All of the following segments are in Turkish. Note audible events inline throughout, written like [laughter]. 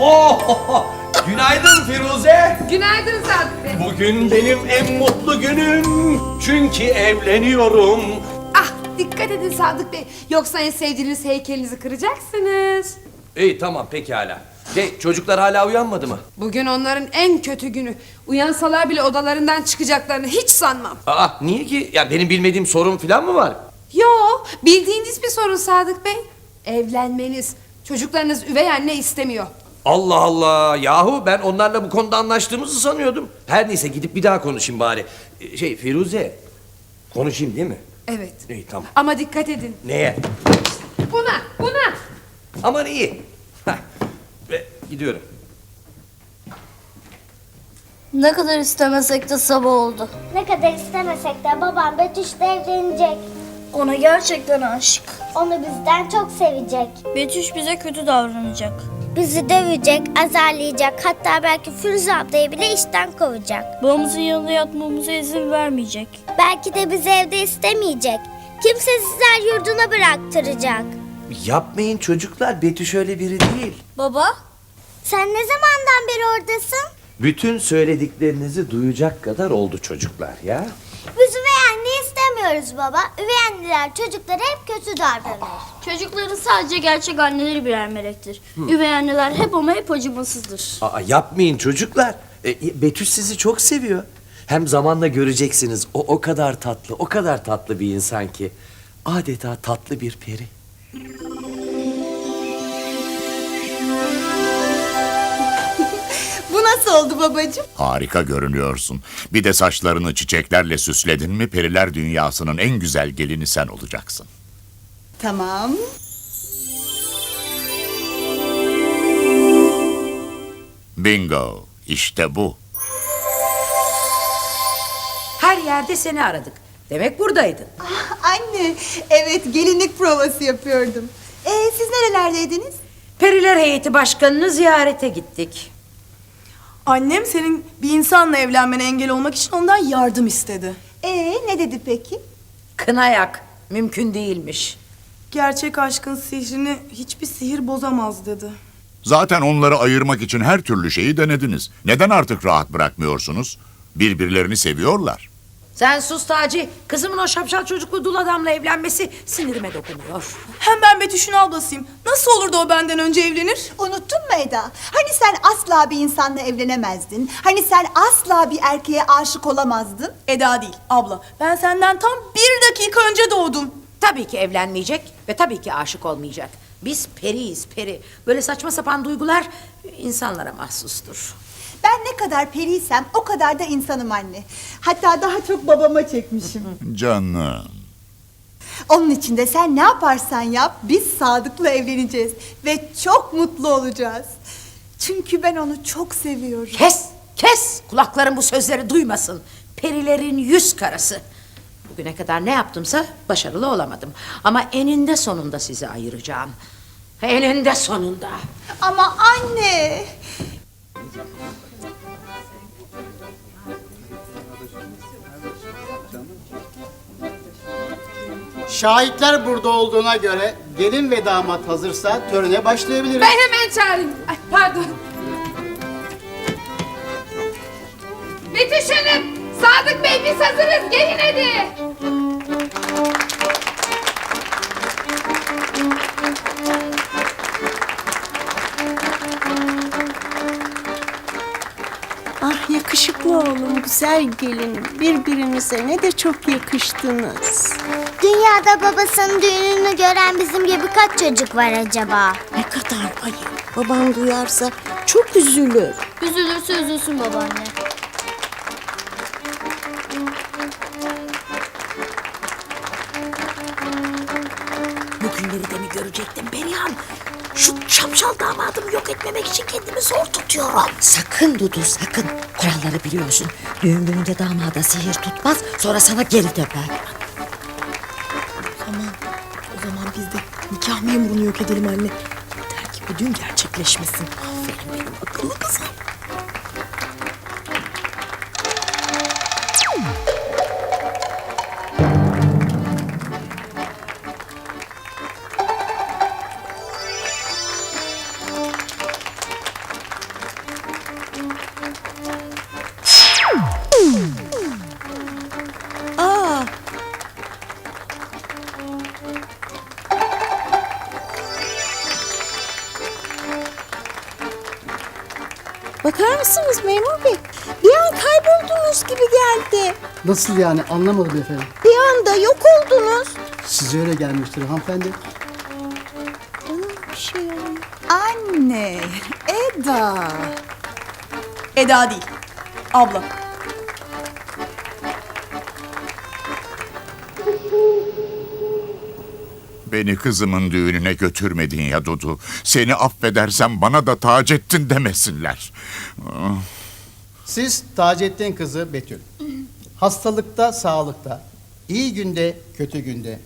Oh! Günaydın Firuze. Günaydın Sadık Bey. Bugün benim en mutlu günüm. Çünkü evleniyorum. Ah dikkat edin Sadık Bey. Yoksa en sevdiğiniz heykelinizi kıracaksınız. İyi tamam pekala. Şey, çocuklar hala uyanmadı mı? Bugün onların en kötü günü. Uyansalar bile odalarından çıkacaklarını hiç sanmam. Aa niye ki? Ya benim bilmediğim sorun falan mı var? Yo, bildiğiniz bir sorun Sadık Bey. Evlenmeniz. Çocuklarınız üvey anne istemiyor. Allah Allah. Yahu ben onlarla bu konuda anlaştığımızı sanıyordum. Her neyse gidip bir daha konuşayım bari. Ee, Şey Firuze. Konuşayım değil mi? Evet. İyi tamam. Ama dikkat edin. Neye? Buna, buna. Aman iyi. Gidiyorum. Ne kadar istemesek de sabah oldu. Ne kadar istemesek de babam Betüş'le evlenecek. Ona gerçekten aşık. Onu bizden çok sevecek. Betüş bize kötü davranacak. Bizi dövecek, azarlayacak, hatta belki Firuze ablayı bile işten kovacak. Babamızın yanında yatmamıza izin vermeyecek. Belki de bizi evde istemeyecek. Kimsesizler yurduna bıraktıracak. Yapmayın çocuklar. Betüş öyle biri değil. Baba? Sen ne zamandan beri oradasın? Bütün söylediklerinizi duyacak kadar oldu çocuklar ya. Biz üvey anne istemiyoruz baba. Üvey anneler çocuklara hep kötü davranır. Çocukların sadece gerçek anneleri birer melektir. Üvey anneler hep ama hep acımasızdır. Aa, yapmayın çocuklar. E, Betüş sizi çok seviyor. Hem zamanla göreceksiniz. O o kadar tatlı, o kadar tatlı bir insan ki. Adeta tatlı bir peri. Nasıl oldu babacığım? Harika görünüyorsun. Bir de saçlarını çiçeklerle süsledin mi periler dünyasının en güzel gelini sen olacaksın. Tamam. Bingo. İşte bu. Her yerde seni aradık. Demek buradaydın. Anne, evet gelinlik provası yapıyordum. Ee, siz nerelerdeydiniz? Periler Heyeti Başkanı'nı ziyarete gittik. Annem senin bir insanla evlenmene engel olmak için ondan yardım istedi. Ee, ne dedi peki? Kınayak mümkün değilmiş. Gerçek aşkın sihrini hiçbir sihir bozamaz dedi. Zaten onları ayırmak için her türlü şeyi denediniz. Neden artık rahat bırakmıyorsunuz? Birbirlerini seviyorlar. Sen sus Taci. Kızımın o şapşal çocuklu dul adamla evlenmesi sinirime dokunuyor. Hem ben Betüş'ün ablasıyım. Nasıl olur da o benden önce evlenir? Unuttun mu Eda? Hani sen asla bir insanla evlenemezdin? Hani sen asla bir erkeğe aşık olamazdın? Eda değil, abla. Ben senden tam bir dakika önce doğdum. Tabii ki evlenmeyecek ve tabii ki aşık olmayacak. Biz periyiz peri. Böyle saçma sapan duygular insanlara mahsustur. Ben ne kadar periysem o kadar da insanım anne. Hatta daha çok babama çekmişim. Canım. Onun için de sen ne yaparsan yap biz Sadık'la evleneceğiz. Ve çok mutlu olacağız. Çünkü ben onu çok seviyorum. Kes, kes. Kulakların bu sözleri duymasın. Perilerin yüz karası. Bugüne kadar ne yaptımsa başarılı olamadım. Ama eninde sonunda sizi ayıracağım. Eninde sonunda. Ama anne... Şahitler burada olduğuna göre gelin ve damat hazırsa törene başlayabiliriz. Ben hemen çağırayım. Ay, pardon. Betüş Hanım, Sadık Bey biz hazırız. Gelin hadi. Ah yakışıklı oğlum, güzel gelinim. Birbirinize ne de çok yakıştınız. Dünyada babasının düğününü gören bizim gibi kaç çocuk var acaba? Ne kadar ayıp. Babam duyarsa çok üzülür. Üzülürse üzülsün babaanne. Bugünleri de mi görecektim Perihan? Şu şapşal damadımı yok etmemek için kendimi zor tutuyorum. Sakın Dudu sakın. Kuralları biliyorsun. Düğün gününde damada sihir tutmaz sonra sana geri döner. Memurunu yok edelim anne. Yeter ki bu düğün gerçekleşmesin. Aferin benim akıllı kızım. Bakar mısınız memur bey? Bir an kayboldunuz gibi geldi. Nasıl yani anlamadım efendim. Bir anda yok oldunuz. Size öyle gelmiştir hanımefendi. Bana bir şey oldu. Anne, Eda. Eda değil. Abla. Beni kızımın düğününe götürmedin ya Dudu. Seni affedersem bana da Taceddin demesinler. Ah, Siz Taceddin kızı Betül. Hastalıkta, sağlıkta, iyi günde, kötü günde.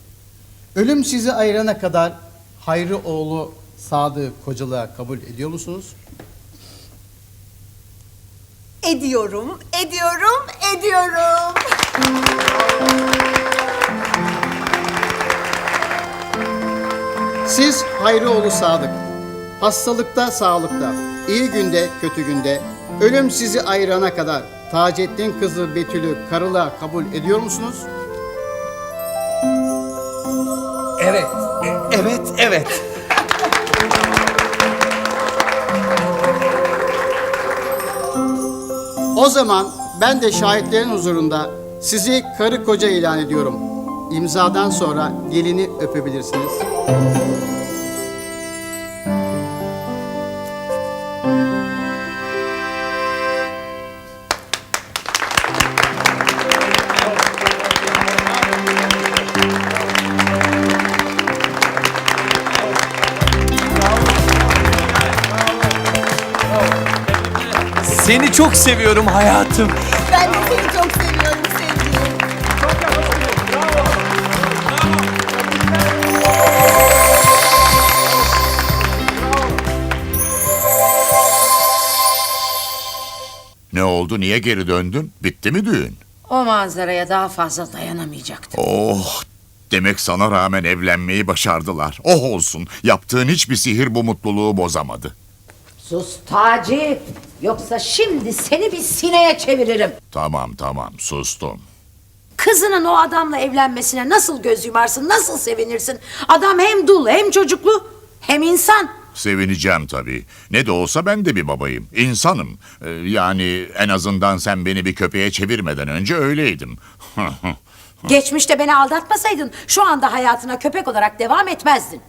Ölüm sizi ayırana kadar Hayri oğlu Sadık'ı kocalığa kabul ediyor musunuz? Ediyorum, ediyorum, ediyorum. Siz Hayrioğlu Sadık. Hastalıkta, sağlıkta, iyi günde, kötü günde, ölüm sizi ayırana kadar Taceddin kızı Betül'ü karılığa kabul ediyor musunuz? Evet, e- evet, evet. O zaman ben de şahitlerin huzurunda sizi karı koca ilan ediyorum. İmzadan sonra gelini öpebilirsiniz. Seni çok seviyorum hayatım. Ben de seni çok seviyorum Ne oldu? Niye geri döndün? Bitti mi düğün? O manzaraya daha fazla dayanamayacaktım. Oh! Demek sana rağmen evlenmeyi başardılar. Oh olsun. Yaptığın hiçbir sihir bu mutluluğu bozamadı. Sus Taci. Yoksa şimdi seni bir sineye çeviririm. Tamam tamam sustum. Kızının o adamla evlenmesine nasıl göz yumarsın, nasıl sevinirsin? Adam hem dul hem çocuklu hem insan. Sevineceğim tabii. Ne de olsa ben de bir babayım. İnsanım. Ee, yani en azından sen beni bir köpeğe çevirmeden önce öyleydim. [laughs] Geçmişte beni aldatmasaydın şu anda hayatına köpek olarak devam etmezdin.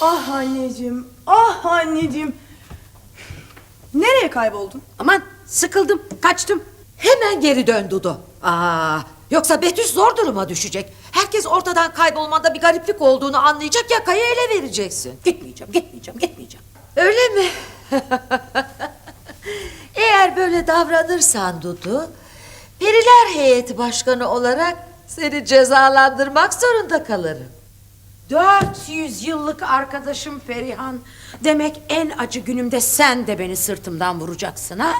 Ah anneciğim. Ah anneciğim. Nereye kayboldun? Aman sıkıldım, kaçtım. Hemen geri dön Dudu. Aa, yoksa Betüs zor duruma düşecek. Herkes ortadan kaybolmanda bir gariplik olduğunu anlayacak yakayı ele vereceksin. Gitmeyeceğim, gitmeyeceğim, gitmeyeceğim. Öyle mi? [laughs] Eğer böyle davranırsan Dudu, Periler Heyeti Başkanı olarak seni cezalandırmak zorunda kalırım. 400 yıllık arkadaşım Perihan. Demek en acı günümde sen de beni sırtımdan vuracaksın ha?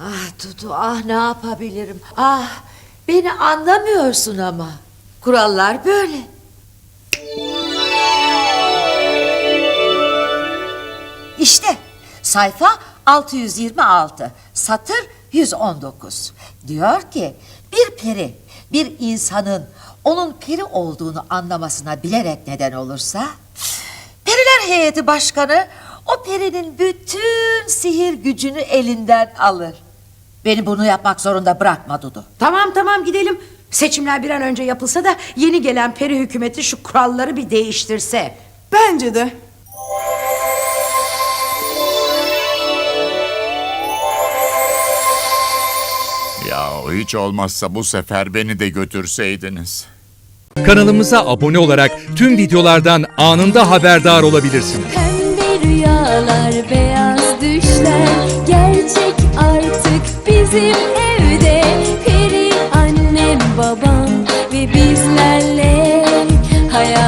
Ah Dudu, ah ne yapabilirim? Ah, beni anlamıyorsun ama. Kurallar böyle. İşte sayfa 626, satır 119. Diyor ki bir peri bir insanın onun peri olduğunu anlamasına bilerek neden olursa Periler heyeti başkanı o perinin bütün sihir gücünü elinden alır. Beni bunu yapmak zorunda bırakma Dudu. Tamam tamam gidelim. Seçimler bir an önce yapılsa da yeni gelen peri hükümeti şu kuralları bir değiştirse. Bence de. ya hiç olmazsa bu sefer beni de götürseydiniz. Kanalımıza abone olarak tüm videolardan anında haberdar olabilirsiniz. Pembe rüyalar, beyaz düşler gerçek artık bizim evde.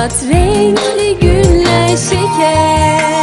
Anlat renkli günler şeker.